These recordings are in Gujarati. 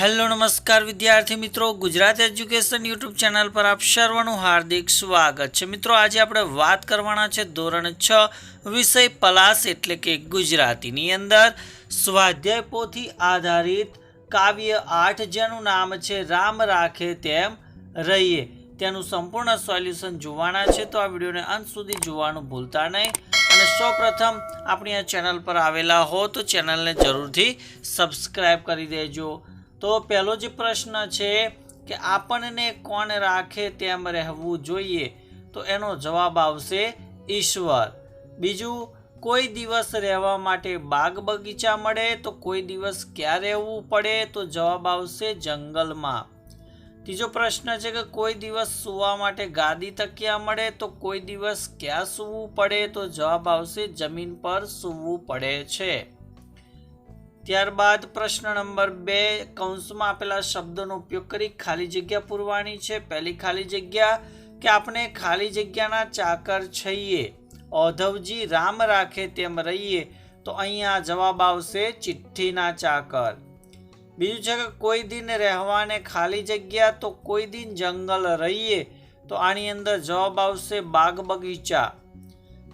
હેલો, નમસ્કાર વિદ્યાર્થી મિત્રો. ગુજરાત એજ્યુકેશન યુટ્યુબ ચેનલ પર આપ સર્વનું હાર્દિક સ્વાગત છે. મિત્રો, આજે આપણે વાત કરવાના છે ધોરણ છ, વિષય પલાસ એટલે કે ગુજરાતીની અંદર. સ્વાધ્યાય પોથી આધારિત કાવ્ય આઠ જેનું નામ છે રામ રાખે તેમ રહીએ. તેનું સંપૂર્ણ સોલ્યુશન જોવાના છે, તો આ વિડીયોને અંત સુધી જોવાનું ભૂલતા નહીં. અને સૌપ્રથમ આપણી આ ચેનલ પર આવેલા હો, તો ચેનલને જરૂરથી સબસ્ક્રાઈબ કરી દેજો. તો પહેલો જે પ્રશ્ન છે કે આપણને કોણ રાખે તેમ રહેવું જોઈએ? તો એનો જવાબ આવશે ઈશ્વર. બીજું, કોઈ દિવસ રહેવા માટે બાગ બગીચા મળે તો કોઈ દિવસ ક્યાં રહેવું પડે? તો જવાબ આવશે જંગલમાં. ત્રીજો પ્રશ્ન છે કે કોઈ દિવસ સૂવા માટે ગાદી તકિયા મળે તો કોઈ દિવસ ક્યાં સૂવું પડે? તો જવાબ આવશે જમીન પર સૂવું પડે છે. ત્યારબાદ પ્રશ્ન નંબર બે, કૌંસમાં આપેલા શબ્દોનો ઉપયોગ કરી ખાલી જગ્યા પૂરવાની છે. પહેલી ખાલી જગ્યા કે આપણે ખાલી જગ્યાના ચાકર છઈએ. ઓધવજી રામ રાખે તેમ રહીએ, તો અહીંયા જવાબ આવશે ચિઠ્ઠીના ચાકર. બીજું છે કે કોઈ દિન રહેવાને ખાલી જગ્યા તો કોઈ દિન જંગલ રહીએ, તો આની અંદર જવાબ આવશે બાગ બગીચા.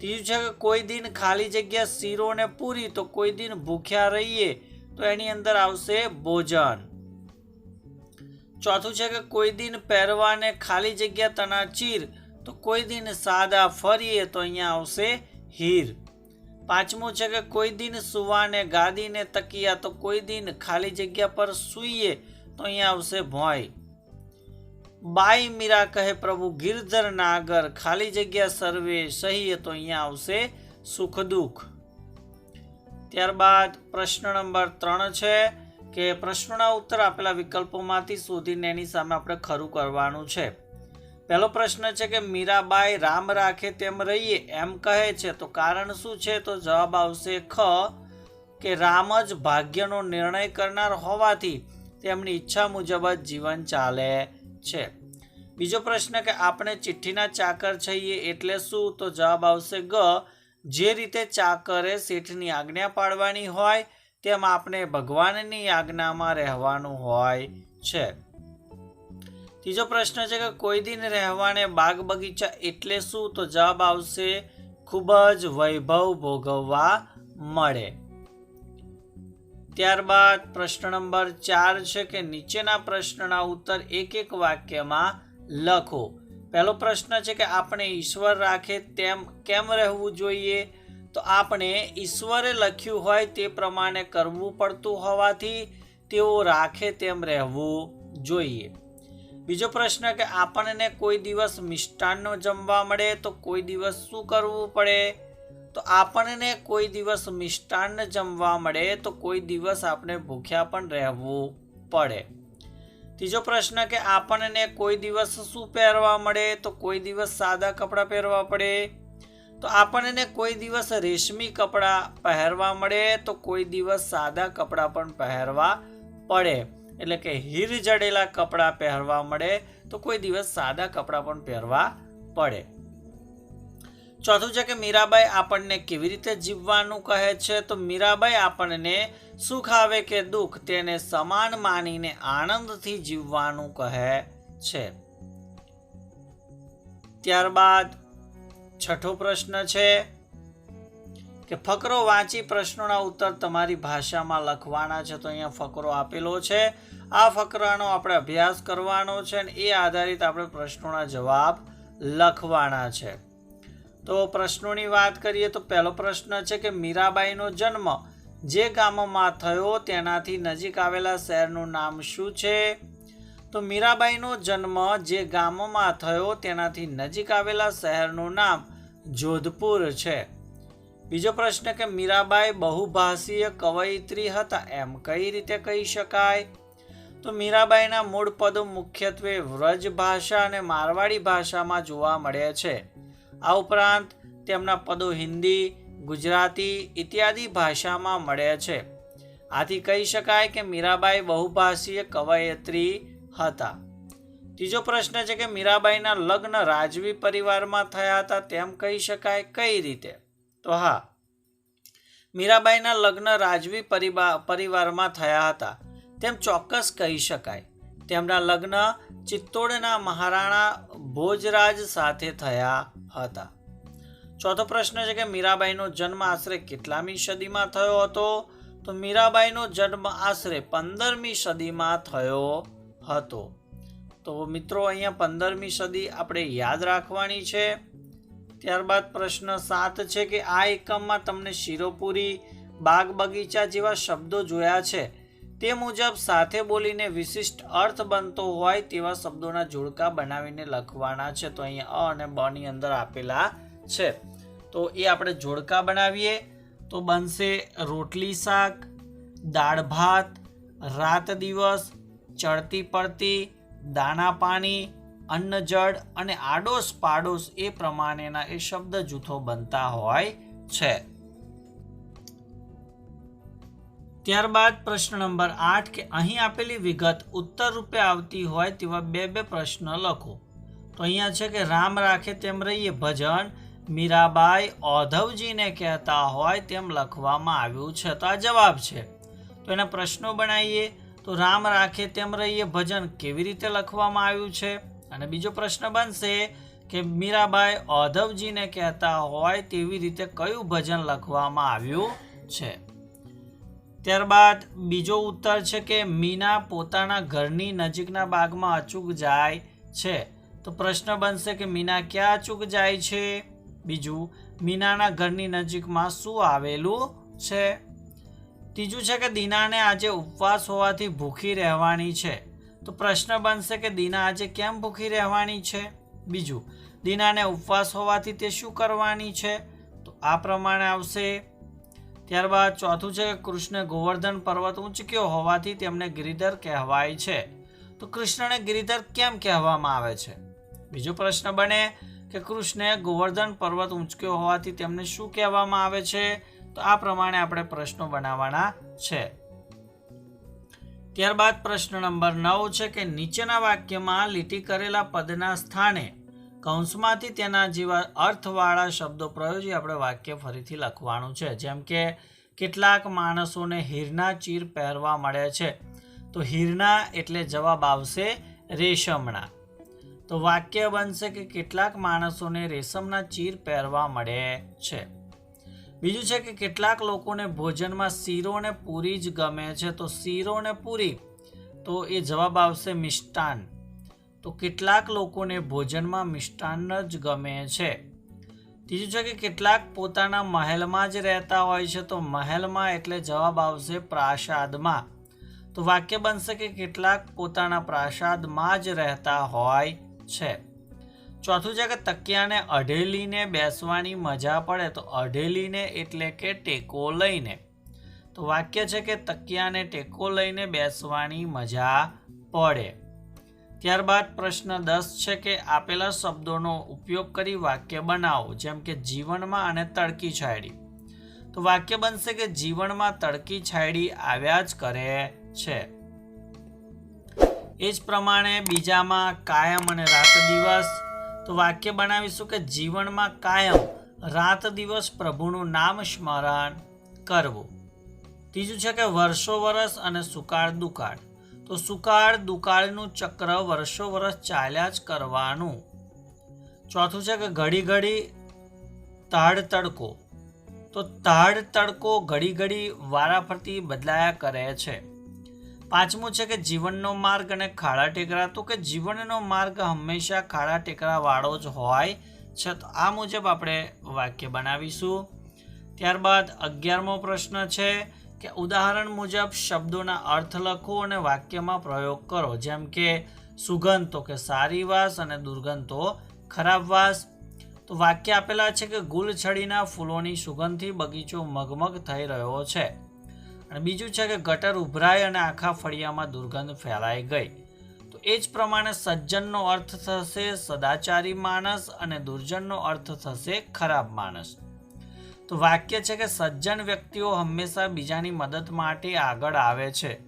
ત્રીજું છે કે કોઈ દિન ખાલી જગ્યા શીરોને પૂરી તો કોઈ દિન ભૂખ્યા રહીએ તો એની અંદર આવશે ભોજન. ચોથું છે કે કોઈ દિન પહેરવાને ખાલી જગ્યા તનાચીર તો કોઈ દિન સાદા ફરીએ તો અહીંયા આવશે હીર. પાંચમું છે કે કોઈ દિન સુવાને ગાદીને તકિયા તો કોઈ દિન ખાલી જગ્યા પર સૂઈએ તો અહીંયા આવશે ભોંય. બાઈ મીરા કહે, પ્રભુ, ગિરધર નાગર, ખાલી જગ્યા સર્વે સહીએ તો અહીંયા આવશે સુખ દુઃખ. ત્યારબાદ પ્રશ્ન નંબર ત્રણ છે કે, પ્રશ્નોના ઉત્તર આપેલા વિકલ્પોમાંથી શોધીને એની સામે આપણે ખરું કરવાનું છે. પહેલો પ્રશ્ન છે કે, મીરાબાઈ રામ રાખે તેમ રહીએ, એમ કહે છે, તો કારણ શું છે? તો જવાબ આવશે ખ, કે રામ જ ભાગ્યનો નિર્ણય કરનાર હોવાથી તેમની ઈચ્છા મુજબ જ જીવન ચાલે. છે. બીજો પ્રશ્ન કે આપણે ચિઠ્ઠીના ચાકર છીએ એટલે શું? તો જવાબ આવશે ગ. જે રીતે ચાકરે શેઠની આજ્ઞા પાડવાની હોય, તેમ આપણે ભગવાનની આજ્ઞામાં રહેવાનું હોય છે. ત્રીજો પ્રશ્ન છે કે કોઈ દિન રહેવાને બાગ બગીચા એટલે શું? તો જવાબ આવશે, ખૂબ જ વૈભવ ભોગવવા મળે. ત્યારબાદ પ્રશ્ન નંબર ચાર છે કે નીચેના પ્રશ્નના ઉત્તર એક એક વાક્યમાં લખો. પહેલો પ્રશ્ન છે કે આપણે ઈશ્વર રાખે તેમ કેમ રહેવું જોઈએ? તો આપણે ઈશ્વરે લખ્યું હોય તે પ્રમાણે કરવું પડતું હોવાથી તેઓ રાખે તેમ રહેવું જોઈએ. બીજો પ્રશ્ન કે આપણને કોઈ દિવસ મિષ્ટાન્ન જમવા મળે તો કોઈ દિવસ શું કરવું પડે? તો આપણને કોઈ દિવસ મિષ્ટાન્ન જમવા મળે તો કોઈ દિવસ આપણે ભૂખ્યા પણ રહેવું પડે. ત્રીજો પ્રશ્ન કે આપણને કોઈ દિવસ શું પહેરવા મળે? તો કોઈ દિવસ સાદા કપડાં પહેરવા પડે. તો આપણને કોઈ દિવસ રેશમી કપડાં પહેરવા મળે તો કોઈ દિવસ સાદા કપડાં પણ પહેરવા પડે. એટલે કે હીર જડેલા કપડાં પહેરવા મળે તો કોઈ દિવસ સાદા કપડાં પણ પહેરવા પડે. ચોથું છે કે મીરાબાઈ આપણને કેવી રીતે જીવવાનું કહે છે? તો મીરાબાઈ આપણને સુખ આવે કે દુઃખ? તેને સમાન માનીને આનંદથી જીવવાનું કહે છે. ત્યારબાદ છઠ્ઠો પ્રશ્ન છે કે ફકરો વાંચી પ્રશ્નોના ઉત્તર તમારી ભાષામાં લખવાના છે. તો અહીંયા ફકરો આપેલો છે. આ ફકરાનો આપણે અભ્યાસ કરવાનો છે અને એ આધારિત આપણે પ્રશ્નોના જવાબ લખવાના છે. તો પ્રશ્નોની વાત કરીએ તો પહેલો પ્રશ્ન છે કે મીરાબાઈનો જન્મ જે ગામમાં થયો તેનાથી નજીક આવેલા શહેરનું નામ શું છે? તો મીરાબાઈનો જન્મ જે ગામમાં થયો તેનાથી નજીક આવેલા શહેરનું નામ જોધપુર છે. બીજો પ્રશ્ન કે મીરાબાઈ બહુભાષીય કવયિત્રી હતા એમ કઈ રીતે કહી શકાય? તો મીરાબાઈના મૂળ પદો મુખ્યત્વે વ્રજ ભાષા અને મારવાડી ભાષામાં જોવા મળે છે. આ ઉપરાંત તેમના પદો હિન્દી, ગુજરાતી ઇત્યાદિ ભાષામાં મળે છે. આથી કહી શકાય કે મીરાબાઈ બહુભાષીય કવયત્રી હતા. ત્રીજો પ્રશ્ન છે કે મીરાબાઈના લગ્ન રાજવી પરિવારમાં થયા હતા તેમ કહી શકાય કઈ રીતે? તો હા, મીરાબાઈના લગ્ન રાજવી પરિવા પરિવારમાં થયા હતા. તેમ ચોક્કસ કહી શકાય. તેમના લગ્ન ચિત્તોડના મહારાણા ભોજરાજ સાથે થયા હતા. ચોથો પ્રશ્ન છે કે મીરાબાઈનો જન્મ આશરે કેટલામી સદીમાં થયો હતો? તો મીરાબાઈનો જન્મ આશરે પંદરમી સદીમાં થયો હતો. તો મિત્રો, અહીંયા પંદરમી સદી આપણે યાદ રાખવાની છે. ત્યારબાદ પ્રશ્ન સાત છે કે આ એકમમાં તમને શિરોપુરી, બાગ બગીચા જેવા શબ્દો જોયા છે. તે મુજબ સાથે બોલીને વિશિષ્ટ અર્થ બનતો હોય તેવા શબ્દોના જોડકા બનાવીને લખવાના છે. તો અહીંયા અ અને બ ની અંદર આપેલા છે. તો એ આપણે જોડકા બનાવીએ. તો બનશે રોટલી શાક, દાળ ભાત, રાત દિવસ, ચડતી પડતી, દાણા પાણી, અન્ન જળ અને આડોશ પાડોશ એ પ્રમાણેના એ શબ્દ જૂથો બનતા હોય છે. ત્યારબાદ પ્રશ્ન નંબર આઠ કે અહીં આપેલી વિગત ઉત્તર રૂપે આવતી હોય તેવા બે બે પ્રશ્ન લખો. તો અહીંયા છે કે રામ રાખે તેમ રહીએ, ભજન મીરાબાઈ ઓધવજીને કહેતા હોય તેમ લખવામાં આવ્યું છે. તો આ જવાબ છે. તો એના પ્રશ્નો બનાવીએ. તો રામ રાખે તેમ રહીએ, ભજન કેવી રીતે લખવામાં આવ્યું છે? અને બીજો પ્રશ્ન બનશે કે મીરાબાઈ ઓધવજીને કહેતા હોય તેવી રીતે કયું ભજન લખવામાં આવ્યું છે? ત્યારબાદ બીજો ઉત્તર છે કે મીના પોતાના ઘરની નજીકના બાગમાં અચૂક જાય છે. તો પ્રશ્ન બનશે કે મીના ક્યાં અચૂક જાય છે? બીજું, મીનાના ઘરની નજીકમાં શું આવેલું છે? ત્રીજું છે કે દીનાને આજે ઉપવાસ હોવાથી ભૂખી રહેવાની છે. તો પ્રશ્ન બનશે કે દીના આજે કેમ ભૂખી રહેવાની છે? બીજું, દીનાને ઉપવાસ હોવાથી તે શું કરવાની છે? તો આ પ્રમાણે આવશે. ત્યારબાદ ચોથું છે કૃષ્ણ ગોવર્ધન પર્વત ઊંચક્યો હોવાથી તેમને ગિરિધર કહેવાય છે. તો કૃષ્ણને ગિરિધર કેમ કહેવામાં આવે છે? બીજો પ્રશ્ન બને કે કૃષ્ણે ગોવર્ધન પર્વત ઊંચક્યો હોવાથી તેમને શું કહેવામાં આવે છે? તો આ પ્રમાણે આપણે પ્રશ્નો બનાવવાના છે. ત્યારબાદ પ્રશ્ન નંબર નવ છે કે નીચેના વાક્યમાં લીટી કરેલા પદના સ્થાને કૌંસમાંથી તેના જેવા અર્થવાળા શબ્દો પ્રયોજી આપણે વાક્ય ફરીથી લખવાનું છે. જેમ કે, કેટલાક માણસોને હીરના ચીર પહેરવા મળે છે. તો હીરના એટલે જવાબ આવશે રેશમના. તો વાક્ય બનશે કે કેટલાક માણસોને રેશમના ચીર પહેરવા મળે છે. બીજું છે કે, કેટલાક લોકોને ભોજનમાં શીરો ને પૂરી જ ગમે છે. તો શીરો ને પૂરી. તો એ જવાબ આવશે મિષ્ટાન. તો કેટલાક લોકોને ભોજનમાં મિષ્ટાન જ ગમે છે. ત્રીજું છે કે કેટલાક પોતાના મહેલમાં જ રહેતા હોય છે, તો મહેલમાં એટલે જવાબ આવશે પ્રાસાદમાં. તો વાક્ય બનશે કે કેટલાક પોતાના પ્રાસાદમાં જ રહેતા હોય છે. ચોથું છે કે તકિયાને અઢેલીને બેસવાની મજા પડે, તો અઢેલીને એટલે કે ટેકો લઈને. તો વાક્ય છે કે તકિયાને ટેકો લઈને બેસવાની મજા પડે. ત્યારબાદ પ્રશ્ન દસ છે કે આપેલા શબ્દોનો ઉપયોગ કરી વાક્ય બનાવો, જેમ કે જીવનમાં અને તડકી છાયડી. તો વાક્ય બનશે કે જીવનમાં તડકી છાયડી આવ્યા જ કરે છે. એ જ પ્રમાણે બીજામાં કાયમ અને રાત દિવસ. તો વાક્ય બનાવીશું કે જીવનમાં કાયમ, રાત દિવસ પ્રભુનું નામ સ્મરણ કરવું. ત્રીજું છે કે વર્ષો વર્ષ અને સુકાળ દુકાળ. તો સુકાળ દુકાળનું ચક્ર વર્ષો વર્ષ ચાલ્યા જ કરવાનું. ચોથું છે કે ઘડી ઘડી તાડ તડકો. તો તાડ તડકો ઘડી ઘડી વારાફરતી બદલાયા કરે છે. પાંચમું છે કે જીવનનો માર્ગ અને ખાડા ટેકરા. તો કે જીવનનો માર્ગ હંમેશા ખાડા ટેકરા વાળો જ હોય છે. તો આ મુજબ આપણે વાક્ય બનાવીશું. ત્યારબાદ અગિયારમો પ્રશ્ન છે કે ઉદાહરણ મુજબ શબ્દોના અર્થ લખો અને વાક્યમાં પ્રયોગ કરો. જેમ કે, સુગંધ તો કે સારી વાસ અને દુર્ગંધ તો ખરાબ વાસ. તો વાક્ય આપેલા છે કે ગુલછડીના ફૂલોની સુગંધથી બગીચો મગમગ થઈ રહ્યો છે. અને બીજું છે કે ગટર ઉભરાય અને આખા ફળિયામાં દુર્ગંધ ફેલાઈ ગઈ. તો એ જ પ્રમાણે સજ્જનનો અર્થ થશે સદાચારી માણસ અને દુર્જનનો અર્થ થશે ખરાબ માણસ. તો વાક્ય છે કે સજ્જન વ્યક્તિઓ હંમેશા બીજાની મદદ માટે આગળ આવે છે.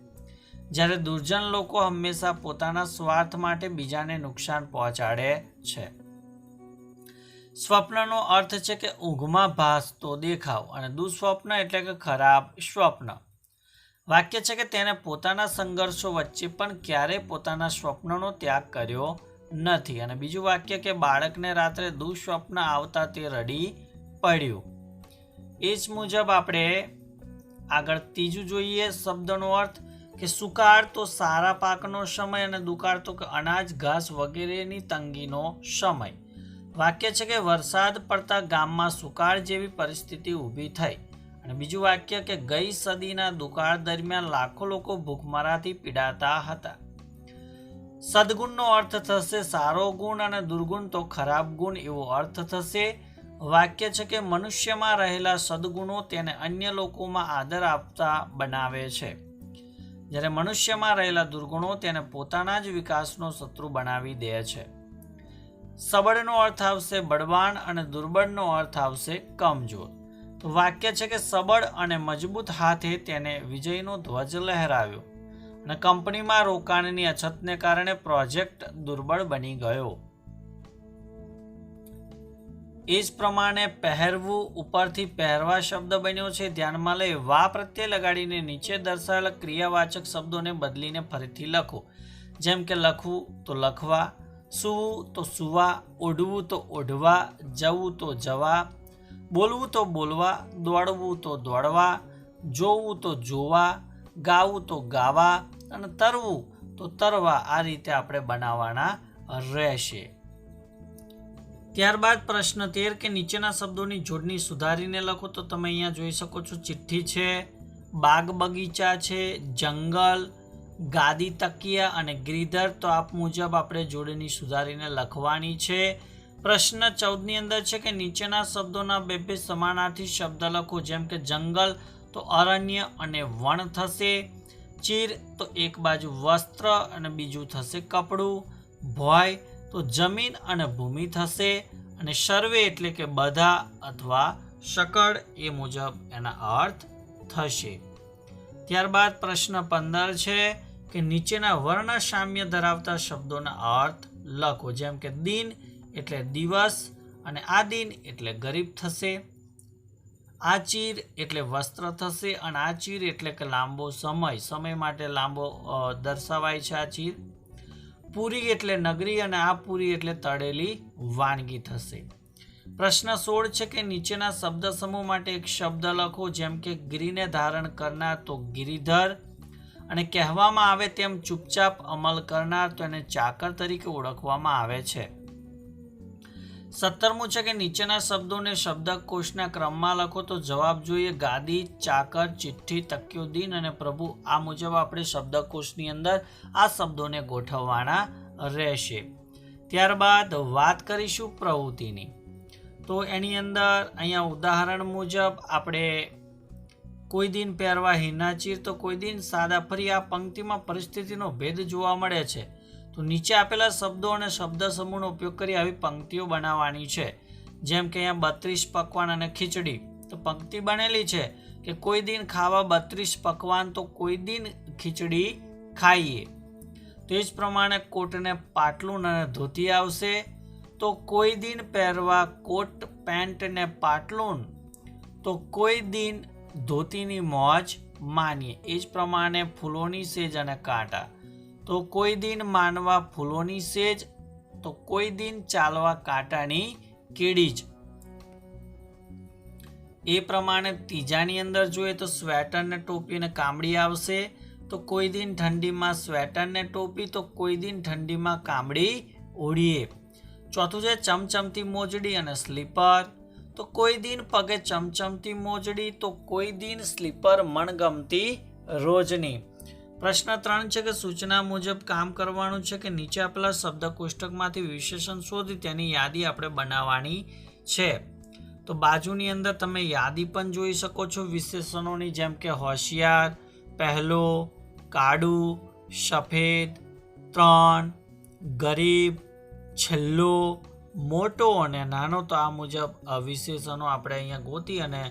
જ્યારે દુર્જન લોકો હંમેશા પોતાના સ્વાર્થ માટે બીજાને નુકસાન પહોંચાડે છે. સ્વપ્નનો અર્થ છે કે ઊંઘમાં ભાસતો દેખાવ અને દુઃસ્વપ્ન એટલે કે ખરાબ સ્વપ્ન. વાક્ય છે કે તેણે પોતાના સંઘર્ષો વચ્ચે પણ ક્યારેય પોતાના સ્વપ્નનો ત્યાગ કર્યો નથી અને બીજું વાક્ય કે બાળકને રાત્રે દુઃસ્વપ્ન આવતા તે રડી પડ્યું. એ જ મુજબ આપણે આગળ ત્રીજું જોઈએ, શબ્દનો અર્થ કે સુકાળ તો સારા પાકનો સમય અને દુકાળ તો કે અનાજ, ઘાસ વગેરેની તંગીનો સમય. વાક્ય છે કે વરસાદ પડતા ગામમાં સુકાળ જેવી પરિસ્થિતિ ઊભી થઈ. અને બીજું વાક્ય કે ગઈ સદીના દુકાળ દરમિયાન લાખો લોકો ભૂખમરાથી પીડાતા હતા. સદગુણનો અર્થ થશે સારો ગુણ અને દુર્ગુણ તો ખરાબ ગુણ એવો અર્થ થશે વાક્ય છે કે મનુષ્યમાં રહેલા સદગુણો તેને અન્ય લોકોમાં આદર આપતા બનાવે છે. જ્યારે મનુષ્યમાં રહેલા દુર્ગુણો તેને પોતાના જ વિકાસનો શત્રુ બનાવી દે છે. સબળનો અર્થ આવશે બળવાન અને દુર્બળનો અર્થ આવશે કમજોર. વાક્ય છે કે સબળ અને મજબૂત હાથે તેને વિજયનો ધ્વજ લહેરાવ્યો અને કંપનીમાં રોકાણની અછતને કારણે પ્રોજેક્ટ દુર્બળ બની ગયો. એ જ પ્રમાણે પહેરવું ઉપરથી પહેરવા શબ્દ બન્યો છે. ધ્યાનમાં લઈ વા પ્રત્યે લગાડીને નીચે દર્શાવેલા ક્રિયાવાચક શબ્દોને બદલીને ફરીથી લખો. જેમ કે લખવું તો લખવા, સૂવું તો સૂવા, ઓઢવું તો ઓઢવા, જવું તો જવા, બોલવું તો બોલવા, દોડવું તો દોડવા, જોવું તો જોવા, ગાવું તો ગાવા અને તરવું તો તરવા આ રીતે આપણે બનાવવાના રહેશે. ત્યારબાદ પ્રશ્ન તેર કે નીચેના શબ્દોની જોડણી સુધારીને લખો તો તમે અહીંયા જોઈ શકો છો. ચિઠ્ઠી છે, બાગ બગીચા છે, જંગલ, ગાદી તકિયા અને ગ્રીધર. તો આપ મુજબ આપણે જોડણી સુધારીને લખવાની છે. પ્રશ્ન ચૌદની અંદર છે કે નીચેના શબ્દોના બે બે સમાનાર્થી શબ્દ લખો, જેમ કે જંગલ તો અરણ્ય અને વણ થશે. ચીર તો એક બાજુ વસ્ત્ર અને બીજું થશે કપડું. ભોય તો જમીન અને ભૂમિ થશે અને સર્વે એટલે કે બધા અથવા શકળ એ મુજબ એના અર્થ થશે. ત્યારબાદ પ્રશ્ન પંદર છે કે નીચેના વર્ણ સામ્ય ધરાવતા શબ્દોના અર્થ લખો. જેમ કે દિન એટલે દિવસ અને આ દિન એટલે ગરીબ થશે. આ ચીર એટલે વસ્ત્ર થશે અને આ ચીર એટલે કે લાંબો સમય. સમય માટે લાંબો દર્શાવાય છે આ ચીર પૂરી એટલે નગરી અને આ પૂરી એટલે તળેલી વાનગી થશે. પ્રશ્ન સોળ છે કે નીચેના શબ્દ સમૂહ માટે એક શબ્દ લખો જેમ કે ગિરીને ધારણ કરનાર તો ગિરિધર અને કહેવામાં આવે તેમ ચૂપચાપ અમલ કરનાર તો એને ચાકર તરીકે ઓળખવામાં આવે છે. સત્તરમું છે કે નીચેના શબ્દોને શબ્દકોશના ક્રમમાં લખો તો જવાબ જોઈએ ગાદી, ચાકર, ચિઠ્ઠી, તક્યો, દિન અને પ્રભુ. આ મુજબ આપણે શબ્દકોશની અંદર આ શબ્દોને ગોઠવવાના રહેશે. ત્યારબાદ વાત કરીશું પ્રવૃત્તિની. તો એની અંદર અહીંયા ઉદાહરણ મુજબ આપણે કોઈ દિન પહેરવા હિનાચીર તો કોઈ દિન સાદા ફરી આ પંક્તિમાં પરિસ્થિતિનો ભેદ જોવા મળે છે. તો નીચે આપેલા શબ્દો અને શબ્દ સમૂહનો ઉપયોગ કરી આવી પંક્તિઓ બનાવવાની છે. જેમ કે અહીંયા બત્રીસ પકવાન અને ખીચડી. તો પંક્તિ બનેલી છે કે કોઈ દિન ખાવા બત્રીસ પકવાન તો કોઈ દિન ખીચડી ખાઈએ. તો એ જ પ્રમાણે કોટને પાટલું અને ધોતી આવશે. તો કોઈ દિન પહેરવા કોટ, પેન્ટ ને પાટલુન તો કોઈ દિન ધોતીની મોજ માનીએ. એ જ પ્રમાણે ફૂલોની સેજ અને કાંટા. તો કોઈ દિન માનવા ફૂલોની સેજ, તો કોઈ દિન ચાલવા કાંટાની કીડી જ. એ પ્રમાણે ત્રીજાની અંદર જોઈએ તો સ્વેટર ને ટોપી અને કામડી આવશે, તો કોઈ દિન ઠંડીમાં સ્વેટર ને ટોપી, તો કોઈ દિન ઠંડીમાં કામડી ઓઢીએ. ચોથું છે ચમચમતી મોજડી અને સ્લીપર, તો કોઈ દિન પગે ચમચમતી મોજડી, તો કોઈ દિન સ્લીપર મણગમતી રોજની. પ્રશ્ન ત્રણ છે કે સૂચના મુજબ કામ કરવાનું છે કે નીચે આપેલા શબ્દ કોષ્ટકમાંથી વિશેષણ શોધી તેની યાદી આપણે બનાવવાની છે. તો બાજુની અંદર તમે યાદી પણ જોઈ શકો છો વિશેષણોની, જેમ કે હોશિયાર, પહેલો કાળું સફેદ, ત્રણ, ગરીબ, છેલ્લો, મોટો અને નાનો. તો આ મુજબ વિશેષણો આપણે અહીંયા ગોતી અને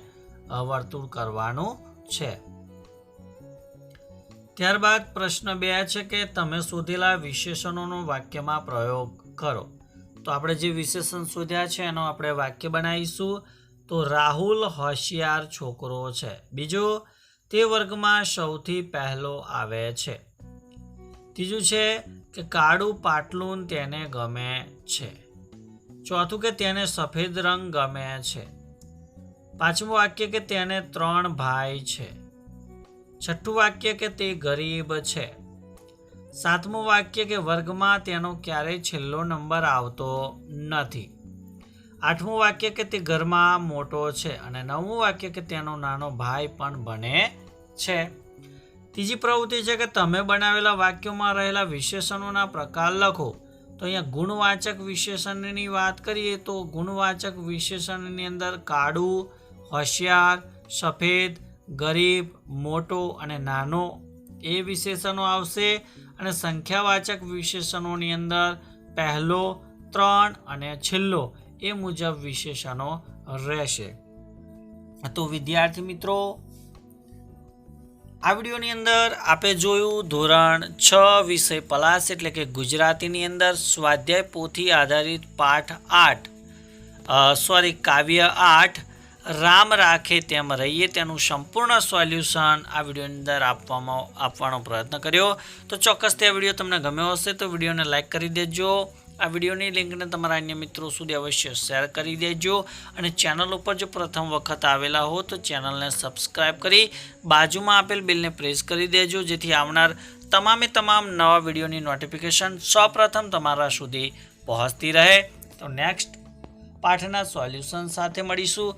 વર્તુળ કરવાનું છે. ત્યારબાદ પ્રશ્ન બે છે કે તમે શોધેલા વિશેષણોનો વાક્યમાં પ્રયોગ કરો. તો આપણે જે વિશેષણ શોધ્યા છે એનો આપણે વાક્ય બનાવીશું. તો રાહુલ હોશિયાર છોકરો છે. બીજો, તે વર્ગમાં સૌથી પહેલો આવે છે. ત્રીજું છે કે કાળું પાટલું તેને ગમે છે. ચોથું કે તેને સફેદ રંગ ગમે છે. પાંચમું વાક્ય કે તેને ત્રણ ભાઈ છે. છઠ્ઠું વાક્ય કે તે ગરીબ છે? સાતમું વાક્ય કે વર્ગમાં તેનો ક્યારેય છેલ્લો નંબર આવતો નથી. આઠમું વાક્ય કે તે ઘરમાં મોટો છે અને નવમું વાક્ય કે તેનો નાનો ભાઈ પણ બને છે. ત્રીજી પ્રવૃત્તિ છે કે તમે બનાવેલા વાક્યોમાં રહેલા વિશેષણોના પ્રકાર લખો. તો અહીંયા ગુણવાચક વિશેષણની વાત કરીએ તો ગુણવાચક વિશેષણની અંદર કાળું, હોશિયાર, સફેદ ગરીબ, મોટો અને નાનો એ વિશેષણો આવશે અને સંખ્યાવાચક વિશેષણોની અંદર પહેલો, ત્રણ અને છેલ્લો એ મુજબ વિશેષણો રહેશે. તો વિદ્યાર્થી મિત્રો, આ વિડીયોની અંદર આપણે જોયું ધોરણ છ વિષય પલાસ એટલે કે ગુજરાતીની અંદર સ્વાધ્યાય પોથી આધારિત પાઠ આઠ સોરી કાવ્ય આઠ રામ રાખે તેમ રહીએ તેનું સંપૂર્ણ સોલ્યુશન આ વિડીયોની અંદર આપવામાં આપવાનો પ્રયત્ન કર્યો. તો ચોક્કસ તે વીડિયો તમને ગમ્યો હશે તો વિડીયોને લાઇક કરી દેજો. આ વિડીયોની લિંકને તમારા અન્ય મિત્રો સુધી અવશ્ય શેર કરી દેજો. અને ચેનલ ઉપર જો પ્રથમ વખત આવેલા હો તો ચેનલને સબસ્ક્રાઈબ કરી બાજુમાં આપેલ બિલને પ્રેસ કરી દેજો. જેથી આવનાર તમામે તમામ નવા વિડીયોની નોટિફિકેશન સૌપ્રથમ તમારા સુધી પહોંચતી રહે. તો નેક્સ્ટ પાઠના સોલ્યુશન સાથે મળીશું.